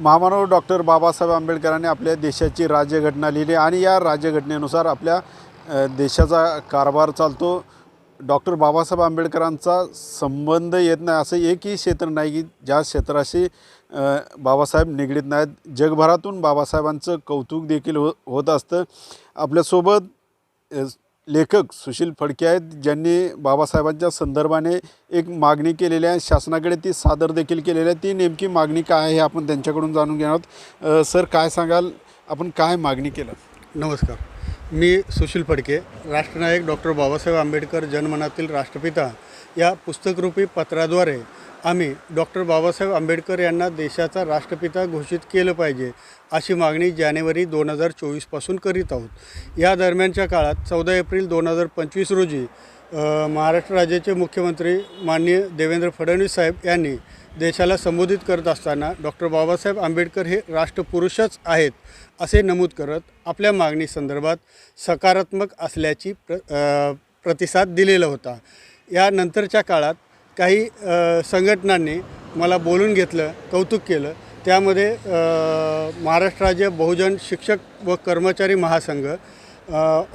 महामानव डॉक्टर बाबासाहेब आंबेडकरांनी आपल्या देशाची राज्यघटना लिहिली आणि या राज्यघटनेनुसार आपल्या देशाचा कारभार चालतो. डॉक्टर बाबासाहेब आंबेडकरांचा संबंध येत नाही असं एकही क्षेत्र नाही की ज्या क्षेत्राशी बाबासाहेब निगडीत नाहीत. जगभरातून बाबासाहेबांचं कौतुक देखील हो होत असतं. आपल्यासोबत लेखक सुशील फडके आहेत ज्यांनी बाबासाहेबांच्या संदर्भाने एक मागणी केलेली आहे. शासनाकडे ती सादर देखील केलेली आहे. ती नेमकी मागणी काय आहे हे आपण त्यांच्याकडून जाणून घेणार आहोत. सर काय सांगाल? आपण काय मागणी केलं? नमस्कार. मी सुशील फडके राष्ट्रनायक डॉक्टर बाबासाहेब आंबेडकर जनमनातील राष्ट्रपिता. या पुस्तकरूपी पत्राद्वारे आम्ही डॉक्टर बाबासाहेब आंबेडकर यांना देशाचा राष्ट्रपिता घोषित केलं पाहिजे अशी मागणी जानेवारी दोन हजार चोवीसपासून करीत आहोत. या दरम्यानच्या काळात चौदा एप्रिल दोन हजार पंचवीस रोजी महाराष्ट्र राज्याचे मुख्यमंत्री माननीय देवेंद्र फडणवीस साहेब यांनी देशाला संबोधित करत असताना डॉक्टर बाबासाहेब आंबेडकर हे राष्ट्रपुरुषच आहेत असे नमूद करत आपल्या मागणीसंदर्भात सकारात्मक असल्याची प्र प्रतिसाद दिलेला होता. यानंतरच्या काळात काही संघटनांनी मला बोलून घेतलं कौतुक केलं. त्यामध्ये महाराष्ट्र राज्य बहुजन शिक्षक व कर्मचारी महासंघ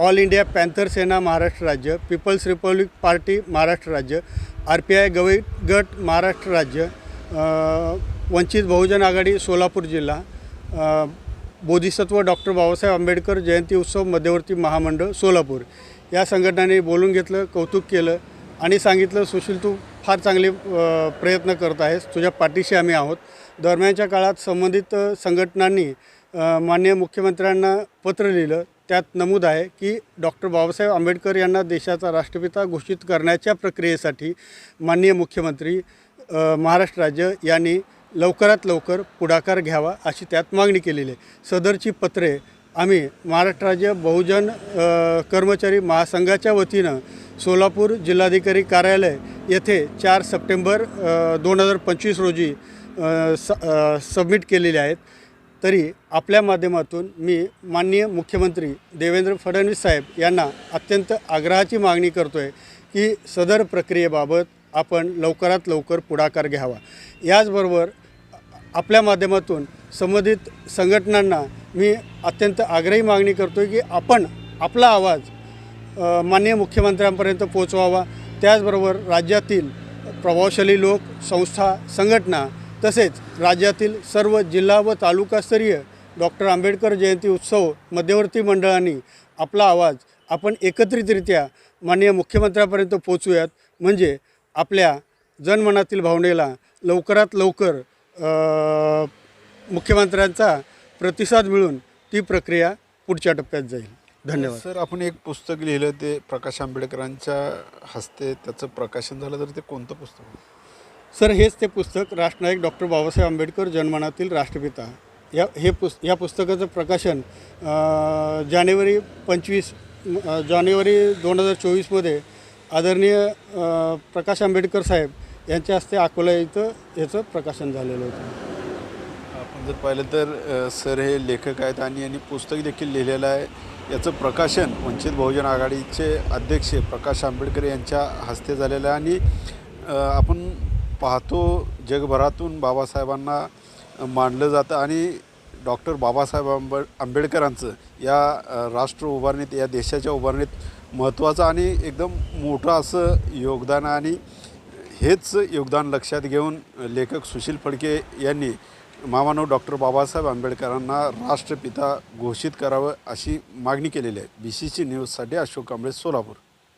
all India panther Sena Maharashtra राज्य पीपल्स रिपब्लिक पार्टी महाराष्ट्र राज्य आर पी आय गवई गट महाराष्ट्र राज्य वंचित बहुजन आघाडी सोलापूर जिल्हा बोधिसत्व डॉक्टर बाबासाहेब आंबेडकर जयंती उत्सव मध्यवर्ती महामंडळ सोलापूर. या संघटनांनी बोलून घेतलं कौतुक केलं आणि सांगितलं सुशील तू फार चांगले प्रयत्न करत आहेस तुझ्या पाठीशी आम्ही आहोत. दरम्यानच्या काळात संबंधित संघटनांनी माननीय मुख्यमंत्र्यांना पत्र लिहिलं. त्यात नमूद आहे की डॉक्टर बाबासाहेब आंबेडकर यांना देशाचा राष्ट्रपिता घोषित करण्याच्या प्रक्रियेसाठी माननीय मुख्यमंत्री महाराष्ट्र राज्य यांनी लवकरात लवकर पुढाकार घ्यावा अशी त्यात मागणी केलेली आहे. सदरची पत्रे आम्ही महाराष्ट्र राज्य बहुजन कर्मचारी महासंघाच्या वतीनं सोलापूर जिल्हाधिकारी कार्यालय येथे चार सप्टेंबर दोन हजार पंचवीस रोजी स सबमिट केलेले आहेत. तरी आपल्या माध्यमातून मी माननीय मुख्यमंत्री देवेंद्र फडणवीस साहेब यांना अत्यंत आग्रहाची मागणी करतो आहे की सदर प्रक्रियेबाबत आपण लवकरात लवकर पुढाकार घ्यावा. याचबरोबर आपल्या माध्यमातून संबंधित संघटनांना मी अत्यंत आग्रही मागणी करतो आहे की आपण आपला आवाज माननीय मुख्यमंत्र्यांपर्यंत पोचवावा त्याचबरोबर राज्यातील प्रभावशाली लोक संस्था संघटना तसेच राज्यातील सर्व जिल्हा व तालुकास्तरीय डॉक्टर आंबेडकर जयंती उत्सव मध्यवर्ती मंडळांनी आपला आवाज आपण एकत्रितरित्या माननीय मुख्यमंत्र्यांपर्यंत पोचूयात म्हणजे आपल्या जनमनातील भावनेला लवकरात लवकर मुख्यमंत्र्यांचा प्रतिसाद मिळून ती प्रक्रिया पुढच्या टप्प्यात जाईल. धन्यवाद. सर आपण एक पुस्तक लिहिलं ते प्रकाश आंबेडकरांच्या हस्ते. त्याचं प्रकाशन झालं तर ते कोणतं पुस्तक? सर हेच ते पुस्तक राष्ट्रनायक डॉक्टर बाबासाहेब आंबेडकर जनमनातील राष्ट्रपिता. या हे पुस या पुस्तकाचं प्रकाशन जानेवारी पंचवीस जानेवारी दोन हजार चोवीसमध्ये आदरणीय प्रकाश आंबेडकर साहेब यांच्या हस्ते अकोला इथं याचं प्रकाशन झालेलं होतं. आपण जर पाहिलं तर सर हे लेखक आहेत आणि यांनी पुस्तक देखील लिहिलेलं आहे. याचं प्रकाशन वंचित बहुजन आघाडीचे अध्यक्ष प्रकाश आंबेडकर यांच्या हस्ते झालेलं आहे. आणि आपण पाहतो जगभरातून बाबासाहेबांना मानलं जातं आणि डॉक्टर बाबासाहेब आंबे आंबेडकरांचं या राष्ट्र उभारणीत या देशाच्या उभारणीत महत्त्वाचं आणि एकदम मोठं असं योगदान आहे. आणि हेच योगदान लक्षात घेऊन लेखक सुशील फडके यांनी मामानव डॉक्टर बाबासाहेब आंबेडकरांना राष्ट्रपिता घोषित करावं अशी मागणी केलेली आहे. बी सी सी न्यूजसाठी अशोक कांबळे सोलापूर.